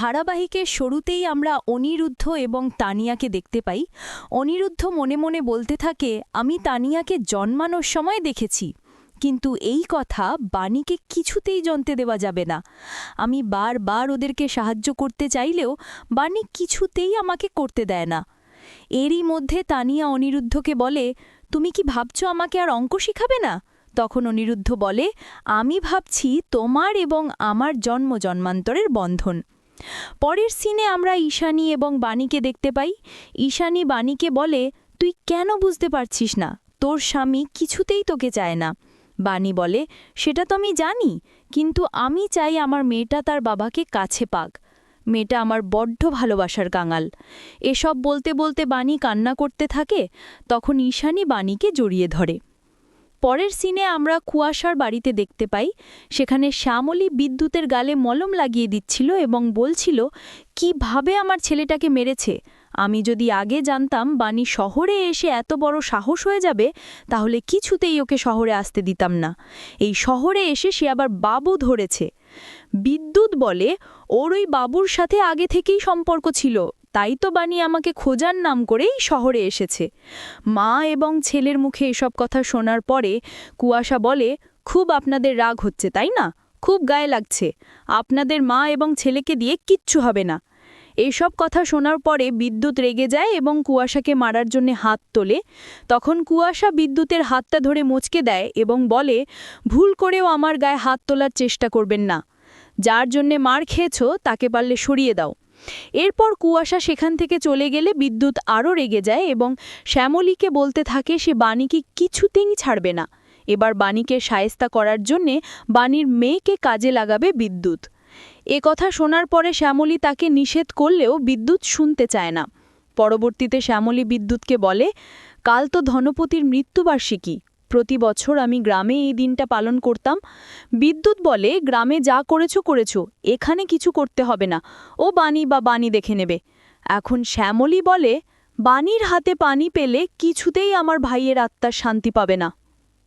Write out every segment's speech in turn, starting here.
ধারাবাহিকের শুরুতেই আমরা অনিরুদ্ধ এবং তানিয়াকে দেখতে পাই। অনিরুদ্ধ মনে মনে বলতে থাকে, আমি তানিয়াকে জন্মানোর সময় দেখেছি, কিন্তু এই কথা বাণীকে কিছুতেই জানতে দেওয়া যাবে না। আমি বারবার ওদেরকে সাহায্য করতে চাইলেও বাণী কিছুতেই আমাকে করতে দেয় না। এরই মধ্যে তানিয়া অনিরুদ্ধকে বলে, তুমি কি ভাবছ আমাকে আর অঙ্ক শিখাবে না? তখন অনিরুদ্ধ বলে, আমি ভাবছি তোমার এবং আমার জন্ম জন্মান্তরের বন্ধন। পরের সিনে আমরা ঈশানী এবং বাণীকে দেখতে পাই। ঈশানী বাণীকে বলে, তুই কেন বুঝতে পারছিস না? তোর স্বামী কিছুতেই তোকে চায় না। বাণী বলে, সেটা তো আমি জানি, কিন্তু আমি চাই আমার মেয়েটা তার বাবাকে কাছে পাক। মেয়েটা আমার বড্ড ভালোবাসার কাঙাল। এসব বলতে বলতে বাণী কান্না করতে থাকে, তখন ঈশানী বাণীকে জড়িয়ে ধরে। পরের সিনে আমরা কুয়াশার বাড়িতে দেখতে পাই। সেখানে শ্যামলী বিদ্যুতের গালে মলম লাগিয়ে দিচ্ছিল এবং বলছিল, কীভাবে আমার ছেলেটাকে মেরেছে? আমি যদি আগে জানতাম বাণী শহরে এসে এত বড় সাহস হয়ে যাবে, তাহলে কিছুতেই ওকে শহরে আসতে দিতাম না। এই শহরে এসে সে আবার বাবু ধরেছে। বিদ্যুৎ বলে, ওর ওই বাবুর সাথে আগে থেকেই সম্পর্ক ছিল। তাই তো বাণী আমাকে খোঁজার নাম করেই শহরে এসেছে। মা এবং ছেলের মুখে এসব কথা শোনার পরে কুয়াশা বলে, খুব আপনাদের রাগ হচ্ছে, তাই না? খুব গায়ে লাগছে। আপনাদের মা এবং ছেলেকে দিয়ে কিচ্ছু হবে না। এসব কথা শোনার পরে বিদ্যুৎ রেগে যায় এবং কুয়াশাকে মারার জন্য হাত তোলে। তখন কুয়াশা বিদ্যুতের হাতটা ধরে মুচকে দেয় এবং বলে, ভুল করেও আমার গায়ে হাত তোলার চেষ্টা করবেন না। যার জন্যে মার খেয়েছ, তাকে পারলে সরিয়ে দাও। এরপর কুয়াশা সেখান থেকে চলে গেলে বিদ্যুৎ আরও রেগে যায় এবং শ্যামলীকে বলতে থাকে, সে বাণীকে কিছুতেই ছাড়বে না। এবার বাণীকে সায়স্তা করার জন্যে বাণীর মেয়েকে কাজে লাগাবে বিদ্যুৎ। এ কথা শোনার পরে শ্যামলী তাকে নিষেধ করলেও বিদ্যুৎ শুনতে চায় না। পরবর্তীতে শ্যামলী বিদ্যুৎকে বলে, কাল তো ধনপতির মৃত্যুবার্ষিকী। প্রতি বছর আমি গ্রামে এই দিনটা পালন করতাম। বিদ্যুৎ বলে গ্রামে যা করেছ করেছ। এখানে কিছু করতে হবে না। ও বাণী বা বাণী দেখে নেবে। এখন শ্যামলী বলে, বাণীর হাতে পানি পেলে কিছুতেই আমার ভাইয়ের আত্মার শান্তি পাবে না।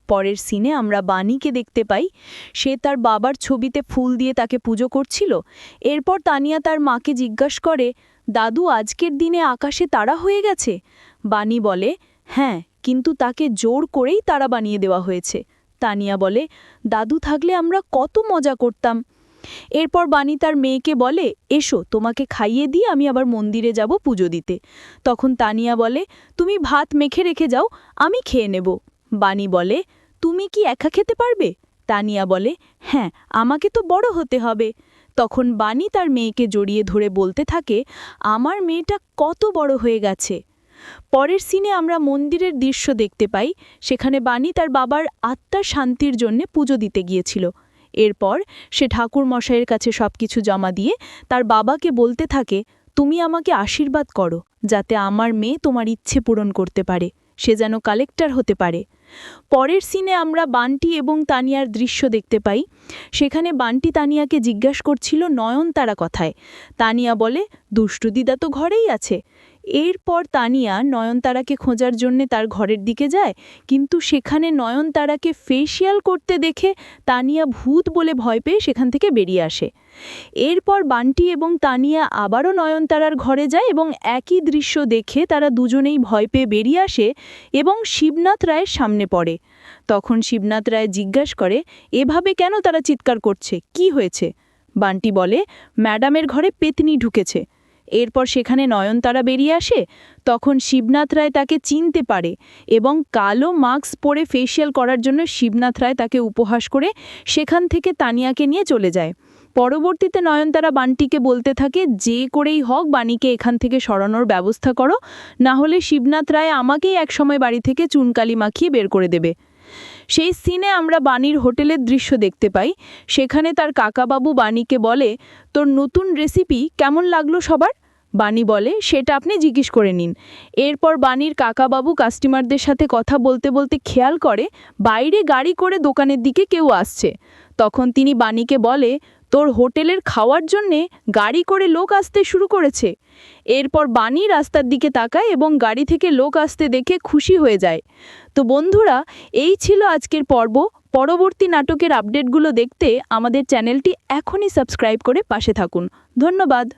পরের সিনে আমরা বাণীকে দেখতে পাই। সে তার বাবার ছবিতে ফুল দিয়ে তাকে পুজো করছিল। এরপর তানিয়া তার মাকে জিজ্ঞাস করে, দাদু, আজকের দিনে আকাশে তারা হয়ে গেছে? বাণী বলে হ্যাঁ কিন্তু তাকে জোর করেই তারা বানিয়ে দেওয়া হয়েছে। তানিয়া বলে, দাদু থাকলে আমরা কত মজা করতাম। এরপর বাণী তার মেয়েকে বলে, এসো, তোমাকে খাইয়ে দিয়ে আমি আবার মন্দিরে যাব পুজো দিতে। তখন তানিয়া বলে, তুমি ভাত মেখে রেখে যাও, আমি খেয়ে নেব। বাণী বলে, তুমি কি একা খেতে পারবে? তানিয়া বলে হ্যাঁ আমাকে তো বড় হতে হবে। তখন বাণী তার মেয়েকে জড়িয়ে ধরে বলতে থাকে, আমার মেয়েটা কত বড় হয়ে গেছে। পরের সিনে আমরা মন্দিরের দৃশ্য দেখতে পাই, সেখানে বাণী তার বাবার আত্মার শান্তির জন্যে পুজো দিতে গিয়েছিল। এরপর সে ঠাকুর মশাইয়ের কাছে সব কিছু জমা দিয়ে তার বাবাকে বলতে থাকে, তুমি আমাকে আশীর্বাদ করো, যাতে আমার মেয়ে তোমার ইচ্ছে পূরণ করতে পারে। সে যেন কালেক্টর হতে পারে। পরের সিনে আমরা বান্টি এবং তানিয়ার দৃশ্য দেখতে পাই। সেখানে বান্টি তানিয়াকে জিজ্ঞাসা করছিল নয়নতারা কথায়? তানিয়া বলে, দুষ্টু দিদা তো ঘরেই আছে। এরপর তানিয়া নয়নতারাকে খোঁজার জন্যে তার ঘরের দিকে যায়। কিন্তু সেখানে নয়নতারাকে ফেসিয়াল করতে দেখে তানিয়া ভূত বলে ভয় পেয়ে সেখান থেকে বেরিয়ে আসে। এরপর বান্টি এবং তানিয়া আবারও নয়নতারার ঘরে যায় এবং একই দৃশ্য দেখে তারা দুজনেই ভয় পেয়ে বেরিয়ে আসে এবং শিবনাথ রায়ের সামনে পড়ে। তখন শিবনাথ রায় জিজ্ঞাসা করে, এভাবে কেন তারা চিৎকার করছে? কি হয়েছে? বান্টি বলে, ম্যাডামের ঘরে পেতনি ঢুকেছে। এরপর সেখানে নয়নতারা বেরিয়ে আসে। তখন শিবনাথ রায় তাকে চিনতে পারে এবং কালো মাস্ক পরে ফেসিয়াল করার জন্য শিবনাথ রায় তাকে উপহাস করে সেখান থেকে তানিয়াকে নিয়ে চলে যায়। পরবর্তীতে নয়নতারা বানটিকে বলতে থাকে, যে করেই হোক বাণীকে এখান থেকে সরানোর ব্যবস্থা করো, না হলে শিবনাথ রায় আমাকেই একসময় বাড়ি থেকে চুনকালি মাখিয়ে বের করে দেবে সেই সিনে আমরা বাণীর হোটেলের দৃশ্য দেখতে পাই। সেখানে তার কাকাবাবু বাণীকে বলে, তোর নতুন রেসিপি কেমন লাগল সবার? বাণী বলে, সেটা আপনি জিজ্ঞেস করে নিন। এরপর বাণীর কাকাবাবু কাস্টমারদের সাথে কথা বলতে বলতে খেয়াল করে, বাইরে গাড়ি করে দোকানের দিকে কেউ আসছে। তখন তিনি বাণীকে বলে, তোর হোটেলের খাওয়ার জন্যে গাড়ি করে লোক আসতে শুরু করেছে। এরপর বাণী রাস্তার দিকে তাকায় এবং গাড়ি থেকে লোক আসতে দেখে খুশি হয়ে যায়। তো বন্ধুরা, এই ছিল আজকের পর্ব। পরবর্তী নাটকের আপডেটগুলো দেখতে আমাদের চ্যানেলটি এখনই সাবস্ক্রাইব করে পাশে থাকুন। ধন্যবাদ।